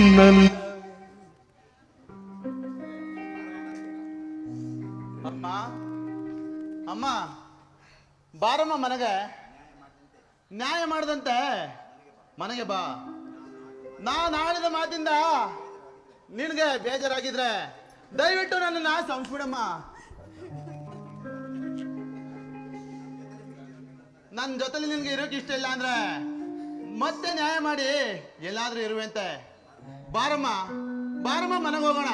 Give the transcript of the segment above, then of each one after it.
ನನ್ನ ಅಮ್ಮ ಅಮ್ಮ, ಬಾರಮ್ಮ ಮನೆಗೆ. ನ್ಯಾಯ ಮಾಡದಂತೆ. ಮನೆಗೆ ಬಾ. ನಾನು ಆಡಿದ ಮಾತಿಂದ ನಿನಗೆ ಬೇಜಾರಾಗಿದ್ರೆ ದಯವಿಟ್ಟು ನನ್ನನ್ನು ಸಂಸ್ಬಿಡಮ್ಮ ನನ್ನ ಜೊತೆಲಿ ನಿನ್ಗೆ ಇರೋಕೆ ಇಷ್ಟ ಇಲ್ಲ ಅಂದ್ರೆ ಮತ್ತೆ ನ್ಯಾಯ ಮಾಡಿ ಎಲ್ಲಾದ್ರೂ ಇರುವಂತೆ. ಬಾರಮ್ಮ ಬಾರಮ್ಮ ಮನೆಗೆ ಹೋಗೋಣ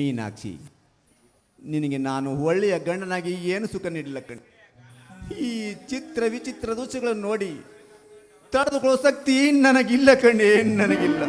ಮೀನಾಕ್ಷಿ, ನಿನಗೆ ನಾನು ಒಳ್ಳೆಯ ಗಂಡನಾಗಿ ಏನು ಸುಖ ನೀಡಿಲ್ಲ ಕಣ್. ಈ ಚಿತ್ರ ವಿಚಿತ್ರ ದೃಶ್ಯಗಳನ್ನು ನೋಡಿ ತಡೆದುಕೊಳ್ಳೋ ಶಕ್ತಿ ನನಗಿಲ್ಲ ಕಣೆ, ನನಗಿಲ್ಲ.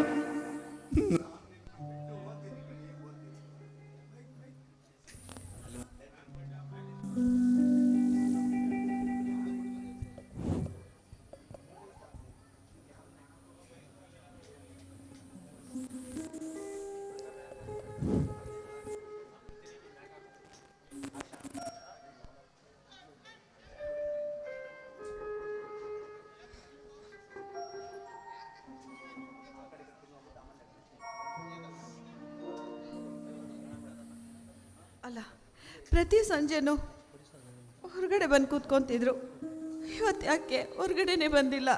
ಪ್ರತಿ ಸಂಜೆನೂ ಹೊರಗಡೆ ಬಂದು ಕೂತ್ಕೊಂತಿದ್ರು. ಇವತ್ತು ಯಾಕೆ ಹೊರಗಡೆನೆ ಬಂದಿಲ್ಲ?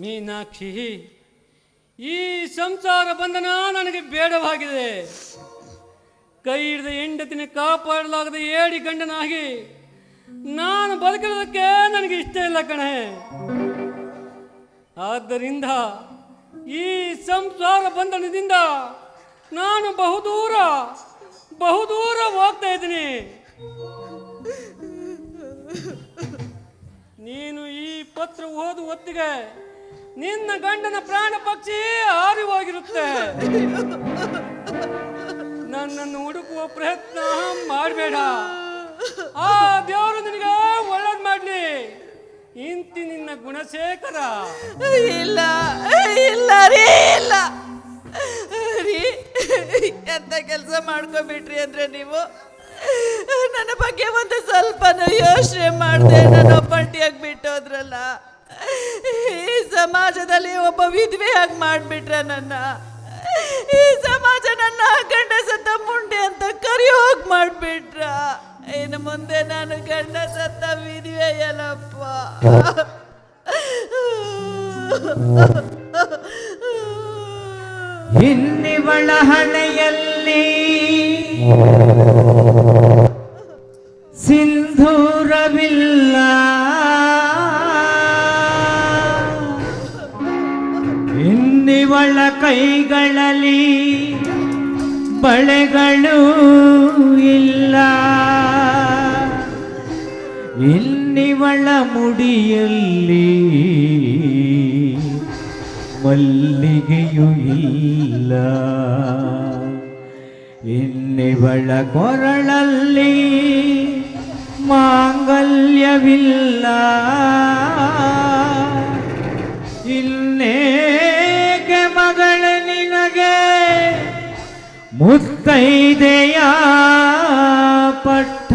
ಮೀನಾಕ್ಷಿ, ಈ ಸಂಸಾರ ಬಂಧನ ನನಗೆ ಬೇಡವಾಗಿದೆ. ಕೈ ಹಿಡಿದ ಹೆಂಡತಿನ ಕಾಪಾಡಲಾಗದ ಏಡಿ ಗಂಡನಾಗಿ ನಾನು ಬದುಕಿರೋದಕ್ಕೆ ನನಗೆ ಇಷ್ಟ ಇಲ್ಲ ಕಣೆ. ಆದ್ದರಿಂದ ಈ ಸಂಸಾರ ಬಂಧನದಿಂದ ನಾನು ಬಹುದೂರ ಬಹುದೂರ ಹೋಗ್ತಾ ಇದ್ದೀನಿ. ನೀನು ಈ ಪತ್ರ ಓದು ಹೊತ್ತಿಗೆ ನಿನ್ನ ಗಂಡನ ಪ್ರಾಣ ಪಕ್ಷಿ ಹಾರಿ ಹೋಗಿರುತ್ತೆ ನನ್ನನ್ನು ಹುಡುಕುವ ಪ್ರಯತ್ನ ಮಾಡಬೇಡ. ಆ ದೇವರು ನಿನಗೆ ಒಳ್ಳೇದು ಮಾಡಲಿ. ಇಂತಿ ನಿನ್ನ ಗುಣಶೇಖರ. ಇಲ್ಲ ಇಲ್ಲ ರೀ ಇಲ್ಲ. ರೀ, ಎಂತ ಕೆಲಸ ಮಾಡ್ಕೊಬಿಟ್ರಿ ಅಂದ್ರೆ ನೀವು? ನನ್ನ ಬಗ್ಗೆ ಒಂದು ಸ್ವಲ್ಪನೂ ಯೋಚನೆ ಮಾಡದೆ ನಾನು ಒಬ್ಬಂಟಿಯಾಗಿ ಬಿಟ್ಟೋದ್ರಲ್ಲ. ಈ ಸಮಾಜದಲ್ಲಿ ಒಬ್ಬ ವಿಧವೆಯಾಗಿ ಮಾಡಿಬಿಟ್ರೆ ನನ್ನ. ಈ ಸಮಾಜ ನನ್ನ ಗಂಡ ಸತ್ತ ಮುಂಡೆ ಅಂತ ಕರಿ ಹೋಗಿ ಮಾಡಿಬಿಟ್ರ. ಇನ್ನು ಮುಂದೆ ನಾನು ಗಂಡ ಸತ್ತ ವಿಧವೆಯಲ್ಲಪ್ಪ ಇನ್ನಿವಳ ಹಣೆಯಲ್ಲಿ ಸಿಂಧೂರವಿಲ್ಲ. ಇನ್ನಿವಳ ಕೈಗಳಲ್ಲಿ ಬಳೆಗಳು ಇಲ್ಲ ಇನ್ನಿವಳ ಮುಡಿಯಲ್ಲಿ ಮಲ್ಲಿಗೆಯೂ ಇಲ್ಲ ಇನ್ನಿವಳ ಕೊರಳಲ್ಲಿ ಮಾಂಗಲ್ಯವಿಲ್ಲ ಇನ್ನೇಕೆ ಮುತ್ತೈದೆಯ ಪಟ್ಟ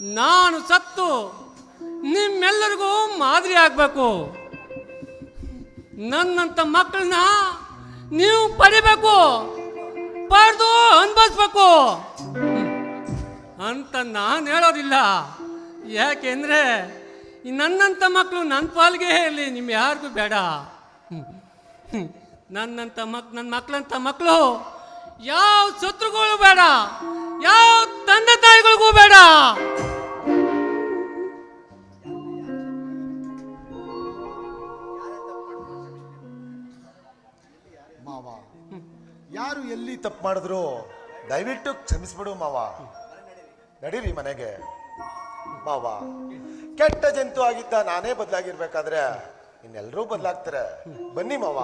ನಾನು ಸತ್ತು ನಿಮ್ಮೆಲ್ಲರಿಗೂ ಮಾದರಿ ಆಗಬೇಕು. ನನ್ನಂಥ ಮಕ್ಕಳನ್ನ ನೀವು ಪಡಿಬೇಕು. ಪಡೆದು ಅನ್ಭವಿಸ್ಬೇಕು. ಅಂತ ನಾನು ಹೇಳೋದಿಲ್ಲ. ಯಾಕೆಂದ್ರೆ ಈ ನನ್ನಂಥ ಮಕ್ಕಳು ನನ್ನ ಪಾಲ್ಗೆ ಇರಲಿ, ನಿಮ್ ಯಾರಿಗೂ ಬೇಡ. ನನ್ನಂತ ಮಕ್ ನನ್ನ ಮಕ್ಕಳಂಥ ಮಕ್ಕಳು ಯಾವ ಶತ್ರುಗಳು ಬೇಡ. ಯಾವ ತಂದೆ ತಾಯಿಗಳಿಗೂ ಬೇಡ. ಮಾವ ಯಾರು ಎಲ್ಲಿ ತಪ್ಪು ಮಾಡಿದ್ರು? ದಯವಿಟ್ಟು ಕ್ಷಮಿಸ್ಬಿಡು ಮಾವ. ನಡೀರಿ ಮನೆಗೆ. ಮಾವ ಕೆಟ್ಟ ಜಂತು ಆಗಿದ್ದ ನಾನೇ ಬದಲಾಗಿರ್ಬೇಕಾದ್ರೆ ಇನ್ನೆಲ್ಲರೂ ಬದಲಾಗ್ತಾರೆ. ಬನ್ನಿ ಮಾವ.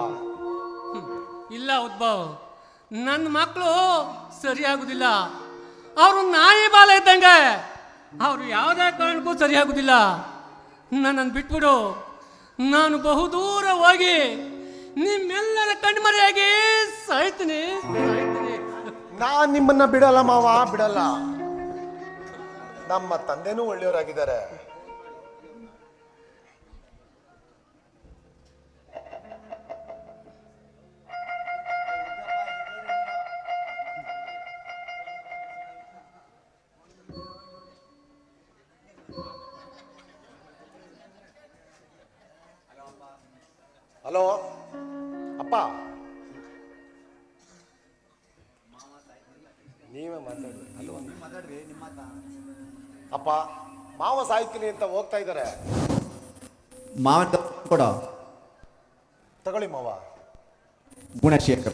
ಇಲ್ಲ ಉದ್ಭವ್ ನನ್ನ ಮಕ್ಕಳು ಸರಿಯಾಗುದಿಲ್ಲ. ಅವರು ನಾಯಿ ಬಾಲ ಇದ್ದಂಗೆ ಅವರು ಯಾವುದೇ ಕಾರಣಕ್ಕೂ ಸರಿಯಾಗುವುದಿಲ್ಲ ನನ್ನನ್ನು ಬಿಟ್ಬಿಡು. ನಾನು ಬಹುದೂರ ಹೋಗಿ ನಿಮ್ಮೆಲ್ಲರ ಕಣ್ಮರೆಯಾಗಿ ಸಾಯ್ತೀನಿ. ನಾನು ನಾನ್ ನಿಮ್ಮನ್ನ ಬಿಡಲ್ಲ ಮಾವ, ಬಿಡಲ್ಲ. ನಮ್ಮ ತಂದೆನೂ ಒಳ್ಳೆಯವರಾಗಿದ್ದಾರೆ. ಮಾವ ಸಾಯ್ತೀನಿ ಅಂತ ಹೋಗ್ತಾ ಇದ್ದಾರೆ ಮಾವ ಕೊಡ. ತಗೊಳ್ಳಿ ಮಾವ. ಗುಣಶೇಖರ್.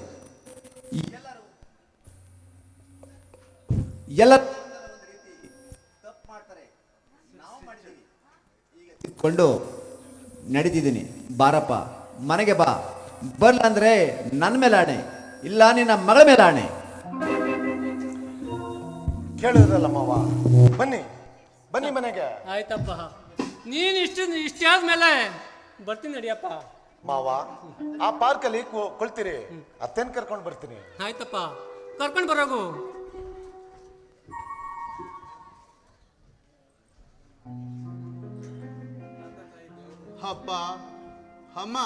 ಎಲ್ಲ ಕೊಂಡು ನಡೀತಿದ್ದೀನಿ. ಬಾರಪ್ಪ ಮನೆಗೆ ಬಾ. ಬರ್ಲ ಅಂದ್ರೆ ನನ್ನ ಮೇಲೆ ಆಣೆ ಇಲ್ಲ ನಿನ್ನ ಮಗಳ ಮೇಲೆ ಆಣೆ. ಕೇಳಿದ್ರಲ್ಲ ಮಾವ. ಬನ್ನಿ. ಬನ್ನಿ ಮನೆಗೆ. ಆಯ್ತಪ್ಪ. ನೀನು ಇಷ್ಟು ಇಷ್ಟ ಆದ್ಮೇಲೆ ಬರ್ತೀನಿ ನಡಿಯಪ್ಪ. ಮಾವ ಆ ಪಾರ್ಕಲ್ಲಿ ಅಲ್ಲಿ ಕೊಳ್ತೀರಿ. ಅತ್ತೇನ್ ಕರ್ಕೊಂಡು ಬರ್ತೀನಿ. ಆಯ್ತಪ್ಪ. ಕರ್ಕೊಂಡು ಬರೋಗು. ಅಪ್ಪ ಅಮ್ಮ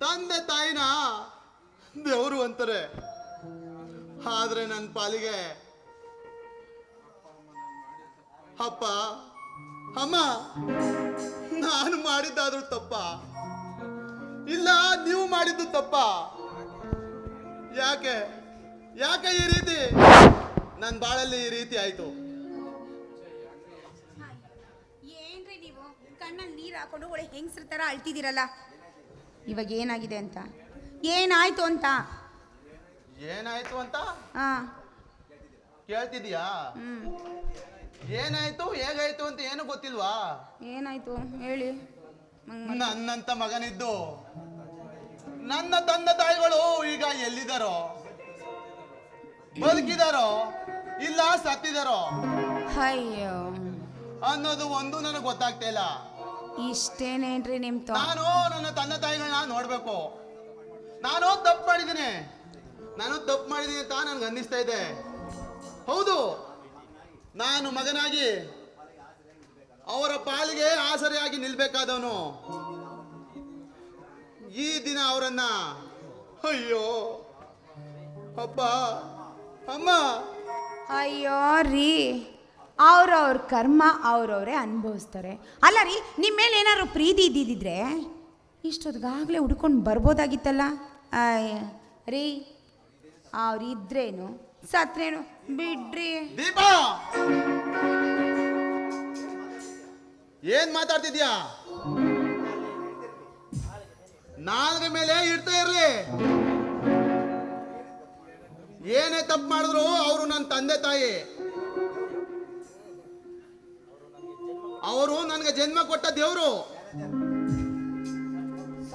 ತಂದೆ ತಾಯಿನ ದೇವರು ಅಂತಾರೆ. ಆದ್ರೆ ನನ್ನ ಪಾಲಿಗೆ ಅಪ್ಪ ಅಮ್ಮ ನಾನು ಮಾಡಿದ್ದಾದ್ರೂ ತಪ್ಪ. ಇಲ್ಲ ನೀವು ಮಾಡಿದ್ದು ತಪ್ಪ. ಯಾಕೆ? ಯಾಕೆ ಈ ರೀತಿ? ನನ್ನ ಬಾಳಲ್ಲಿ ಈ ರೀತಿ ಆಯ್ತು. ಏನ್ರಿ ನೀವು? ಕಣ್ಣಲ್ಲಿ ನೀರು ಹಾಕೊಂಡು ಒಳ್ಳೆ ಹೆಂಗಸ್ರ ಥರ ಅಳ್ತಿದ್ದೀರಲ್ಲ. ಇವಾಗ ಏನಾಗಿದೆ ಅಂತ? ಏನಾಯ್ತು ಅಂತ? ಏನಾಯ್ತು ಅಂತ? ಹಾ. ಕೇಳ್ತಿದ್ಯಾ ಹ್ಮ್. ಏನಾಯ್ತು? ಹೇಗಾಯ್ತು ಅಂತ ಏನು ಗೊತ್ತಿಲ್ವಾ? ಏನಾಯ್ತು? ಹೇಳಿ. ಮಂಗ್- ನನ್ನಂತ ಮಗನಿದ್ದು. ನನ್ನ ತಂದೆ ತಾಯಿಗಳು ಈಗ ಎಲ್ಲಿದ್ದಾರೋ ಬದುಕಿದಾರೋ? ಇಲ್ಲ ಸತ್ತಿದಾರೋ? ಅಯ್ಯೋ. ಅನ್ನೋದು ಒಂದು ನನಗೆ ಗೊತ್ತಾಗ್ತಾ ಇಲ್ಲ. ಇಷ್ಟೇನೇನ್ರಿ ನಿಮ್ ತೊ ನಾನು ನನ್ನ ತಂದೆ ತಾಯಿಗಳನ್ನ ನೋಡ್ಬೇಕು. ನಾನು ತಪ್ಪು ಮಾಡಿದ್ದೀನಿ. ನಾನು ತಪ್ಪು ಮಾಡಿದ್ದೀನಿ ಅಂತ ನನ್ಗೆ ಅನ್ನಿಸ್ತಾ ಇದೆ. ಹೌದು. ನಾನು ಮಗನಾಗಿ ಅವರ ಪಾಲಿಗೆ ಆಸರೆಯಾಗಿ ನಿಲ್ಬೇಕಾದವನು. ಈ ದಿನ ಅವರನ್ನ, ಅಯ್ಯೋ, ಅಪ್ಪ, ಅಮ್ಮ. ಅಯ್ಯೋ ರೀ ಅವ್ರವ್ರ ಕರ್ಮ ಅವ್ರವ್ರೇ ಅನುಭವಿಸ್ತಾರೆ. ಅಲ್ಲ ರೀ ನಿಮ್ಮ ಮೇಲೆ ಏನಾದ್ರು ಪ್ರೀತಿ ಇದ್ದಿದ್ರೆ ಇಷ್ಟೊತ್ತಿಗಾಗಲೇ ಹುಡ್ಕೊಂಡು ಬರ್ಬೋದಾಗಿತ್ತಲ್ಲ? ರೀ, ಅವ್ರಿದ್ರೇನು, ಸತ್ರೇನು ಬಿಡ್ರಿ. ದೀಪ! ಏನ್ ಮಾತಾಡ್ತಿದ್ಯಾ? ನಾಲ್ಗೆ ಮೇಲೆ ಇಡ್ತಾ ಇರ್ಲಿ. ಏನೇ ತಪ್ಪು ಮಾಡಿದ್ರು ಅವರು ನನ್ನ ತಂದೆ ತಾಯಿ. ಅವರು ನನಗೆ ಜನ್ಮ ಕೊಟ್ಟ ದೇವರು.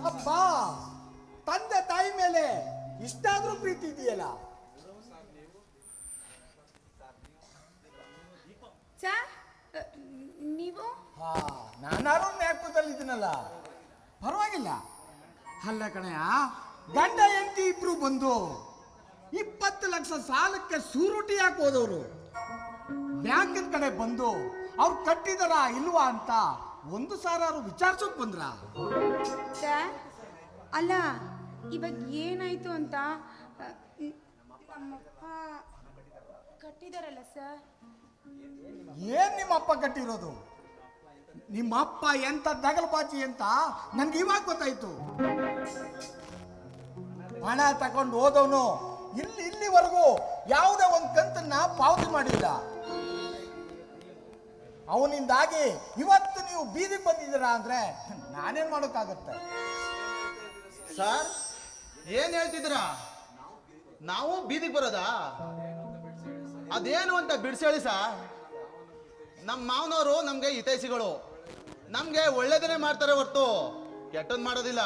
ಅಪ್ಪ ತಂದೆ ತಾಯಿ ಮೇಲೆ ಇಷ್ಟಾದ್ರೂ ಪ್ರೀತಿ ಇದೆಯಲ್ಲ? ಚಾ ನೀವು? ಹಾ ನಾನಾರು ನ್ಯಾಪದಲ್ಲಿ ಇದ್ದೀನಲ್ಲ. ಪರವಾಗಿಲ್ಲ. ಅಲ್ಲ ಕಣಯ್ಯ ಗಂಡ ಎಂತಿ ಇಬ್ರು ಬಂದು ಇಪ್ಪತ್ತು ಲಕ್ಷ ಸಾಲಕ್ಕೆ ಸೂರುಟಿ ಹಾಕೋದವರು ಬ್ಯಾಂಕಿನ ಕಡೆ ಬಂದು ಅವ್ರು ಕಟ್ಟಿದಾರ ಇಲ್ವಾ ಅಂತ ಒಂದು ಸಾರಾರು ವಿಚಾರಿಸೋಕ್ ಬಂದ್ರ? ಚಾ? ಅಲ್ಲ ಇವಾಗ ಏನಾಯ್ತು ಅಂತ ಅ, ನಮ್ಮಪ್ಪ ಕಟ್ಟಿದಾರಲ್ಲ ಸರ್. ಏನ್ ನಿಮ್ಮ ಅಪ್ಪ ಕಟ್ಟಿರೋದು? ನಿಮ್ಮ ಅಪ್ಪ ಎಂತ ದಗಲ್ಬಾಜಿ ಅಂತ ನನ್ಗೆ ಇವಾಗ ಗೊತ್ತಾಯ್ತು. ಹಣ ತಗೊಂಡು ಹೋದವನು ಇಲ್ಲಿ ಇಲ್ಲಿವರೆಗೂ ಯಾವುದೇ ಒಂದು ಕಂತನ್ನ ಪಾವತಿ ಮಾಡಿಲ್ಲ. ಅವನಿಂದಾಗಿ ಇವತ್ತು ನೀವು ಬೀದಿಗೆ ಬಂದಿದ್ದೀರಾ ಅಂದ್ರೆ ನಾನೇನ್ ಮಾಡೋಕ್ಕಾಗತ್ತೆ? ಸರ್, ಏನ್ ಹೇಳ್ತಿದ್ದೀರಾ? ನಾವು ಬೀದಿಗೆ ಬರೋದಾ? ಅದೇನು ಅಂತ ಬಿಡಿಸೇಳಿ ಸರ್ ನಮ್ಮ ಮಾವನವರು ನಮಗೆ ಹಿತೈಷಿಗಳು. ನಮಗೆ ಒಳ್ಳೇದನ್ನೇ ಮಾಡ್ತಾರೆ ಹೊರ್ತು ಕೆಟ್ಟದ್ ಮಾಡೋದಿಲ್ಲ.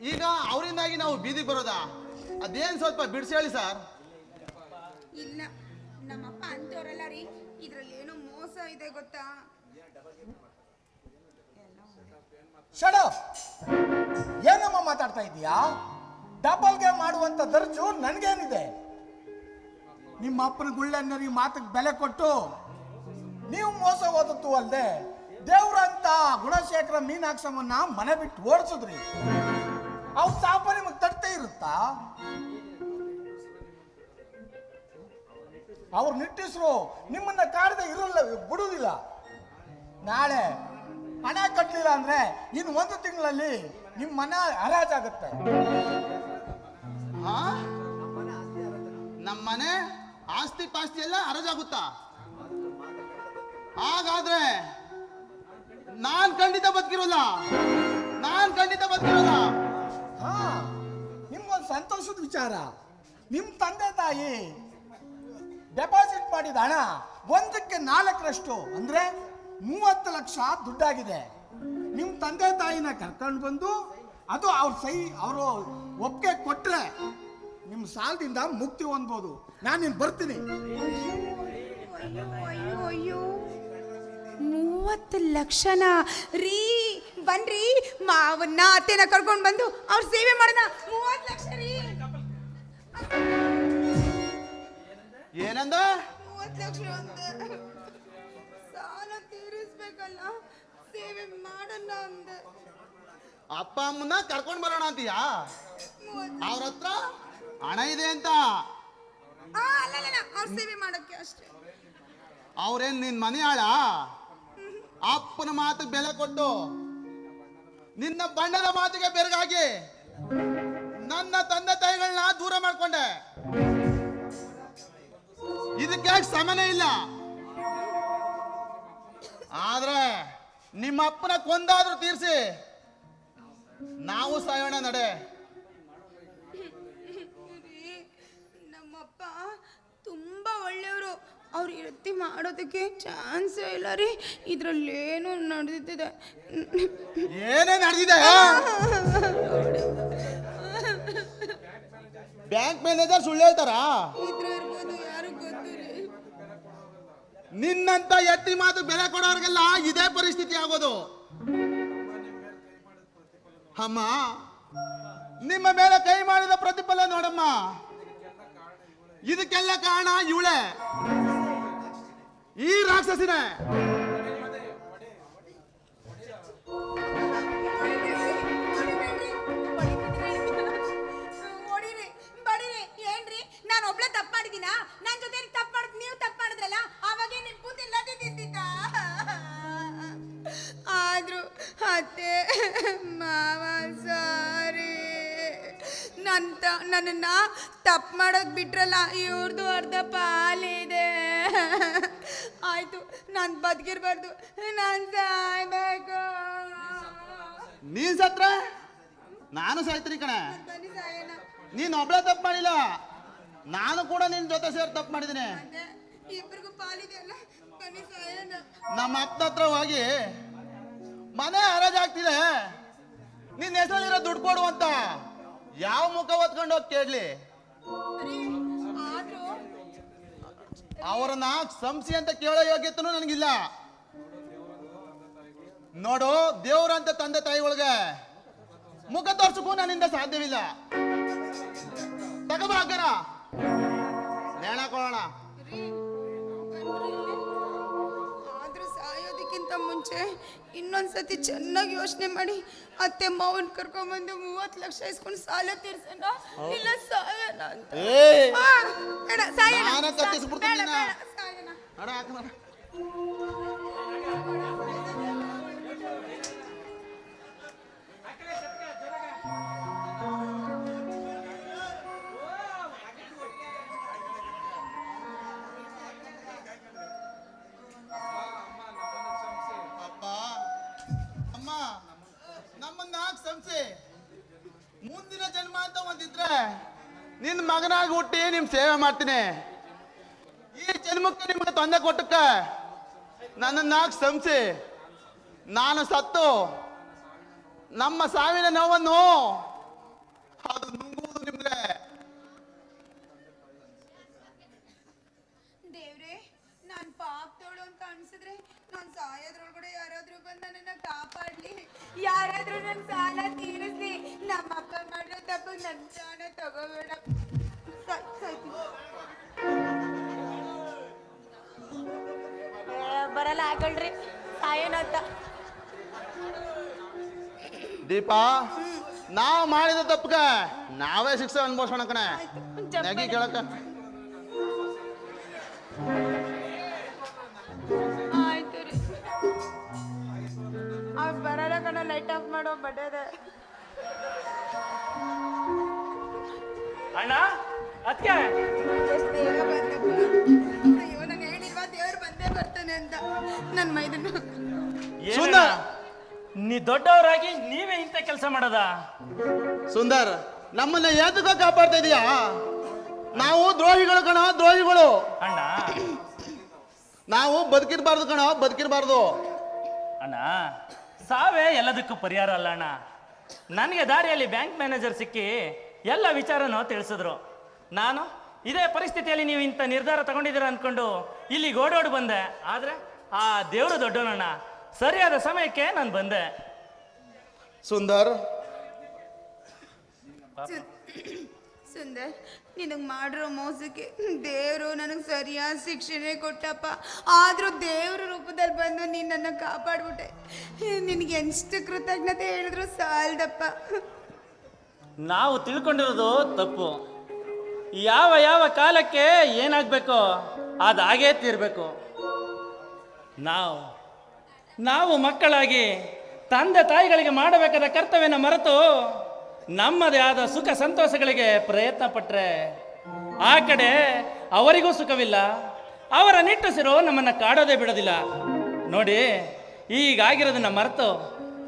ಈಗ ಅವರಿಂದಾಗಿ ನಾವು ಬೀದಿಗೆ ಬರೋದಾ? ಅದೇನು ಸ್ವಲ್ಪ ಬಿಡಿಸೇಳಿ ಸರ್. ಇಲ್ಲ ನಮ್ಮಪ್ಪ ಅಂತವ್ರಲ್ಲ ರೀ ಇದ್ರಲ್ಲಿ ಏನೋ ಮೋಸ ಇದೆ ಗೊತ್ತಾ? ಶಡ ಏನಮ್ಮ ಮಾತಾಡ್ತಾ ಇದೀಯಾ? ಡಬಲ್ಗೆ ಮಾಡುವಂತ ದರ್ಜು ನನ್ಗೇನಿದೆ. ನಿಮ್ಮ ಅಪ್ಪನ ಗುಳ್ಳೆನ್ನರಿಗೆ ಮಾತಿಗೆ ಬೆಲೆ ಕೊಟ್ಟು ನೀವು ಮೋಸ ಓದತ್ತು ಅಲ್ಲದೆ ದೇವ್ರಂತ ಗುಣಶೇಖರ ಮೀನಾಕ್ಷಮ್ಮನ್ನ ಮನೆ ಬಿಟ್ಟು ಓಡಿಸಿದ್ರಿ. ಅವ್ರ ಸಾಪ ನಿಮಗೆ ತಟ್ಟೆ ಇರುತ್ತಾ? ಅವ್ರು ನಿಟ್ಟಿಸ್ರು ನಿಮ್ಮನ್ನ ಕಾಡದೆ ಇರಲ್ಲ ಬಿಡುವುದಿಲ್ಲ ನಾಳೆ ಹಣ ಕಟ್ಟಲಿಲ್ಲ ಅಂದ್ರೆ ಇನ್ನು ಒಂದು ತಿಂಗಳಲ್ಲಿ ನಿಮ್ಮ ಮನೆ ಹರಾಜಾಗುತ್ತೆ. ಹಾ ನಮ್ಮ ಮನೆ ಆಸ್ತಿ ಪಾಸ್ತಿ ಎಲ್ಲ ಹರಜಾಗುತ್ತಾ? ಹಾಗಾದ್ರೆ ನಾನ್ ಖಂಡಿತ ಬದುಕಿರೋಲ್ಲ? ನಾನ್ ಖಂಡಿತ ಬದುಕಿರೋಲ್ಲ? ಹಾ, ನಿಮ್ಗೊಂದು ಸಂತೋಷದ ವಿಚಾರ. ನಿಮ್ಮ ತಂದೆ ತಾಯಿ ಡೆಪಾಸಿಟ್ ಮಾಡಿದ ಹಣ ಒಂದಕ್ಕೆ ನಾಲ್ಕರಷ್ಟು, ಅಂದ್ರೆ ಮೂವತ್ತು ಲಕ್ಷ ದುಡ್ಡಾಗಿದೆ. ನಿಮ್ಮ ತಂದೆ ತಾಯಿನ ಕರ್ಕೊಂಡು ಬಂದು ಅದು ಅವ್ರ ಸೈ ಅವರು ಒಪ್ಪಿಗೆ ಕೊಟ್ರೆ ನಿಮ್ಮ ಸಾಲದಿಂದ ಮುಕ್ತಿ ಹೊಂದ್ಬೋದು. ನಾನು ಇನ್ನು ಬರ್ತೀನಿ. ಅಯ್ಯೋ ಅಯ್ಯೋ ಅಯ್ಯೋ. ಮೂವತ್ತು ಲಕ್ಷನ. ರೀ ಬನ್ರಿ. ಮಾವನ್ನ ಅತ್ತೆನ ಕರ್ಕೊಂಡು ಬಂದು ಅವ್ರ ಸೇವೆ ಮಾಡೋಣ. ಮೂವತ್ತು ಲಕ್ಷ ರೀ. ಏನಂದ? ಮೂವತ್ತು ಲಕ್ಷ ಒಂದು. ಸಾಲ ತೀರಿಸ್ಬೇಕಲ್ಲ. ಸೇವೆ ಮಾಡಲ್ಲ ಅಂದ. ಅಪ್ಪ ಅಮ್ಮನ ಕರ್ಕೊಂಡು ಬರೋಣ ಅಂತೀಯಾ? ಅವ್ರ ಹತ್ರ? ಹಣ ಇದೆ ಅಂತ? ಆ, ಅಲ್ಲ ಅಲ್ಲ, ಅಲ್ಲ ಅವ್ರ ಸೇವೆ ಮಾಡಕ್ಕೆ ಅಷ್ಟೇ. ಅವ್ರೇನ್ ನಿನ್ ಮನೆ ಆಳ ಅಪ್ಪನ ಮಾತು ಬೆಲೆ ಕೊಟ್ಟು ನಿನ್ನ ಬಣ್ಣದ ಮಾತಿಗೆ ಬೆರಗಾಗಿ ನನ್ನ ತಂದೆ ತಾಯಿಗಳನ್ನ ದೂರ ಮಾಡ್ಕೊಂಡೆ. ಇದಕ್ಕೆ ಸಮನೆ ಇಲ್ಲ? ಆದ್ರೆ ನಿಮ್ಮ ಅಪ್ಪನ ಕೊಂದಾದ್ರೂ ತೀರ್ಸಿ ನಾವು ಸಾಯೋಣ ನಡೆ. ಅವ್ರು ಈ ರೀತಿ ಮಾಡೋದಕ್ಕೆ ಚಾನ್ಸೇ ಇಲ್ಲ ರೀ. ಇದ್ರಲ್ಲೇನು ನಡೆದಿದೆ. ಏನೇ ನಡೆದಿದೆ? ಬ್ಯಾಂಕ್ ಮ್ಯಾನೇಜರ್ ಸುಳ್ಳು ಹೇಳ್ತಾರಾ? ಇದ್ರ ಇರ್ಬೋದು ಯಾರು ಗೊತ್ತು ರೀ. ನಿನ್ನಂತ ಎತ್ತಿ ಮಾತು ಬೆಲೆ ಕೊಡೋರ್ಗೆಲ್ಲ ಇದೇ ಪರಿಸ್ಥಿತಿ ಆಗೋದು. ಅಮ್ಮ ನಿಮ್ಮ ಮೇಲೆ ಕೈ ಮಾಡಿದ ಪ್ರತಿಫಲ ನೋಡಮ್ಮ. ಇದಕ್ಕೆಲ್ಲ ಕಾರಣ ಇವಳೆ. ಈ ರಾಕ್ಷಸಿನೇ! ಮಾಡಿದ್ ನನ್ನನ್ನ ತಪ್ಪು ಮಾಡೋಕ್ ಬಿಟ್ರಲ್ಲ ಇವ್ರದ್ದು ಅರ್ಧ ಪಾಲಿದೆ. ಆಯ್ತು ನಾನು ಬದುಕಿರ್ಬಾರ್ದು. ನಾನು ಸಾಯ್ಬೇಕು. ನೀನ್ ಸತ್ರ? ನಾನು ಸಾಯ್ತೀನಿ ಕಣೆ. ಬನ್ನಿ ಸಾಯೋಣ ನೀನ್ ಒಬ್ಳೆ ತಪ್ಪು ಮಾಡಿಲ್ಲ. ನಾನು ಕೂಡ ನಿನ್ ಜೊತೆ ಸೇರಿ ತಪ್ಪು ಮಾಡಿದ್ದೀನಿ. ಅದೇ ಇಬ್ರಿಗೂ ಪಾಲಿದೆಯಲ್ಲ? ಬನ್ನಿ ಸಾಯೋಣ ನಮ್ಮ ಅಪ್ಪನ ಹತ್ರ ಹೋಗಿ ಮನೆ ಹರಾಜಾಗ್ತಿದೆ ನಿನ್ನ ಹೆಸರಲ್ಲಿರೋ ದುಡ್ಡು ಕೊಡು ಅಂತ. ಯಾವ ಮುಖ ಒತ್ಕೊಂಡು ಹೋಗಿ ಕೇಳಲಿ? ರೀ ಅವರನ್ನ ಸಂಸಿ ಅಂತ ಕೇಳೋ ಯೋಗ್ಯತೆನೂ ನನಗಿಲ್ಲ. ನೋಡು, ದೇವ್ರಂತ ತಂದೆ ತಾಯಿಗಳಿಗೆ ಮುಖ ತೋರ್ಸಕ್ಕೂ ನನ್ನಿಂದ ಸಾಧ್ಯವಿಲ್ಲ. ತಗೋಬ ಹೇಳಕೊಳ್ಳೋಣ ಸಾಯೋದಕ್ಕಿಂತ ಮುಂಚೆ ಇನ್ನೊಂದ್ಸತಿ ಚೆನ್ನಾಗಿ ಯೋಚನೆ ಮಾಡಿ ಅತ್ತೆ ಮಾವನ್ ಕರ್ಕೊಂಡ್ಬಂದು ಮೂವತ್ತು ಲಕ್ಷ ಇಸ್ಕೊಂಡು ಸಾಲ ತೀರ್ಸೋಣ ಇಲ್ಲ ಸಾಯೋಣ ಅಂತ ಏ ಆ, ಬೇಡ, ಸಾಯೋಣ. ನಾನೇ ಕತ್ತಿಸ್ಬಿಡ್ತೀನಿ ಬೇಡ, ನಿನ್ನ. ಬೇಡ, ಸಾಯೋಣ. ನಡ ಹಾಕೋಣ ಅಪ್ಪ ಮುಂದಿನ ಜನ್ಮ ಅಂತ ಒಂದಿದ್ರೆ ನಿನ್ನ ಮಗನಾಗಿ ಹುಟ್ಟಿ ನಿಮ್ ಸೇವೆ ಮಾಡ್ತೀನಿ. ಈ ಜನ್ಮಕ್ಕೆ ನಿಮ್ಗೆ ತೊಂದರೆ ಕೊಟ್ಟಕ್ಕ ನನ್ನನ್ನ ಸಂಸಿ ನಾನು ಸತ್ತು. ನಮ್ಮ ಸಾವಿನ ನೋವನ್ನು ಅದು ನುಂಗುವುದು ನಿಮ್ಗೆ ದೇವ್ರೆ ನಾನ್ ಪಾಪದವಳು ಅಂತ ಅನ್ಸಿದ್ರೆ ನಾನ್ ಸಾಯೋದ್ರೊಳಗಡೆ ಯಾರಾದ್ರೂ ಬಂದ ನನ್ನ ಕಾಪಾಡ್ಲಿ. ಯಾರಾದ್ರೂ ನನ್ ಸಾಲ ತೀರಿಸ್ಲಿ. ನಮ್ಮ ಅಪ್ಪ ಮಾಡಿರೋ ತಪ್ಪು ನನ್ ಜಾಣ ತಗೋಬೇಡ. ಏ, ಬರಲ್ಲ ಆಗಲ್ರಿ ಸಾಯೋನಂತ ದೀಪಾ ನಾವು ಮಾಡಿದ ತಪ್ಪಕ ನಾವೇ ಶಿಕ್ಷೆ ಅನ್ಭವಿಸೋಣ ಕಣೆ. ನಗಿ ಕೇಳಕ ಲೈಟ್ ಆಫ್ ಮಾಡೋ ಬಡ್ಡದ ಅಣ್ಣ ಅದಕ್ಕೆ ಅಯ್ಯೋ ನಾನು ಹೇಳಿಲ್ವಾ? ದೇವ್ರು ಬಂದೇ ಬರ್ತಾನೆ ಅಂತ. ನನ್ನ ಮೈದನ್ನು ಸುಂದರ್! ನೀ ದೊಡ್ಡವರಾಗಿ ನೀವೇ ಇಂಥ ಕೆಲಸ ಮಾಡದ? ಸುಂದರ್ ನಮ್ಮನ್ನ ಯಾತಕ ಕಾಪಾಡ್ತಾ ಇದೀಯಾ? ನಾವು ದ್ರೋಹಿಗಳು ಕಣ ದ್ರೋಹಿಗಳು. ಅಣ್ಣ. ನಾವು ಬದುಕಿರ್ಬಾರ್ದು ಕಣ ಬದುಕಿರ್ಬಾರ್ದು. ಅಣ್ಣ ಸಾವೇ ಎಲ್ಲದಕ್ಕೂ ಪರಿಹಾರ ಅಲ್ಲ ಅಣ್ಣ ನನಗೆ ದಾರಿಯಲ್ಲಿ ಬ್ಯಾಂಕ್ ಮ್ಯಾನೇಜರ್ ಸಿಕ್ಕಿ ಎಲ್ಲ ವಿಚಾರನೂ ತಿಳಿಸಿದ್ರು. ನಾನು ಇದೇ ಪರಿಸ್ಥಿತಿಯಲ್ಲಿ ನೀವು ಇಂಥ ನಿರ್ಧಾರ ತಗೊಂಡಿದ್ದೀರ ಅಂದ್ಕೊಂಡು ಇಲ್ಲಿ ಓಡೋಡಿ ಬಂದೆ. ಆದರೆ ಆ ದೇವರು ದೊಡ್ಡೋನಣ್ಣ ಸರಿಯಾದ ಸಮಯಕ್ಕೆ ನಾನು ಬಂದೆ. ಸುಂದರ್. ಸುಂದರ್ ನಿನಗೆ ಮಾಡಿರೋ ಮೋಸಕ್ಕೆ ದೇವರು ನನಗೆ ಸರಿಯಾದ ಶಿಕ್ಷಣೆ ಕೊಟ್ಟಪ್ಪ. ಆದರೂ ದೇವ್ರ ರೂಪದಲ್ಲಿ ಬಂದು ನಿನ್ನನ್ನು ನನ್ನ ಕಾಪಾಡ್ಬಿಟ್ಟೆ. ನಿನಗೆ ಎಷ್ಟು ಕೃತಜ್ಞತೆ ಹೇಳಿದ್ರು ಸಾಲ್ದಪ್ಪ. ನಾವು ತಿಳ್ಕೊಂಡಿರೋದು ತಪ್ಪು. ಯಾವ ಯಾವ ಕಾಲಕ್ಕೆ ಏನಾಗಬೇಕು ಅದು ಹಾಗೇ ತೀರಬೇಕು. ನಾವು ನಾವು ಮಕ್ಕಳಾಗಿ ತಂದೆ ತಾಯಿಗಳಿಗೆ ಮಾಡಬೇಕಾದ ಕರ್ತವ್ಯನ ಮರೆತು ನಮ್ಮದೇ ಆದ ಸುಖ ಸಂತೋಷಗಳಿಗೆ ಪ್ರಯತ್ನ ಪಟ್ಟರೆ ಆ ಕಡೆ ಅವರಿಗೂ ಸುಖವಿಲ್ಲ ಅವರ ನಿಟ್ಟುಸಿರು ನಮ್ಮನ್ನು ಕಾಡೋದೇ ಬಿಡೋದಿಲ್ಲ. ನೋಡಿ ಈಗಾಗಿರೋದನ್ನ ಮರೆತು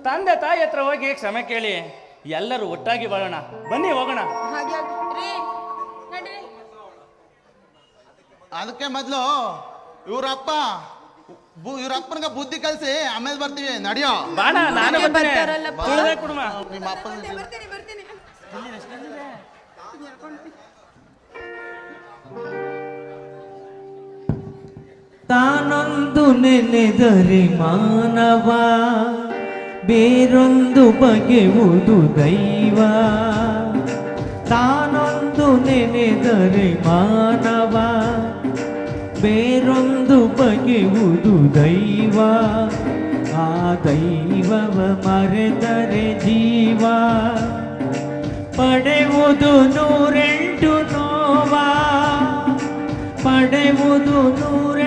ತಂದೆ ತಾಯಿ ಹತ್ರ ಹೋಗಿ ಕ್ಷಮೆ ಕೇಳಿ ಎಲ್ಲರೂ ಒಟ್ಟಾಗಿ ಬಾಳೋಣ. ಬನ್ನಿ ಹೋಗೋಣ. ಅದಕ್ಕೆ ಮೊದಲು ಇವ್ರಪ್ಪ ಬು ಇವ್ರ ಬುದ್ಧಿ ಕಲಿಸಿ ಆಮೇಲೆ ಬರ್ತೀವಿ ನಡಿಯೋ. ಬಾಣ ನಾನು ನಿಮ್ಮ ಅಪ್ಪನ ತಾನೊಂದು ನೆನೆದರೆ ಮಾನವ, ಬೇರೊಂದು ಬಗೆವುದು ದೈವ. ತಾನೊಂದು ನೆನೆದರೆ ಮಾನವ, ಬೇರೊಂದು ಬಗೆವುದು ದೈವ. ಆ ದೈವವ ಮರೆತರೆ ಜೀವ. ಪಡೆಯುವುದು ನೂರೆಂಟು ನೋವ, ಪಡೆಯುವುದು ನೂರ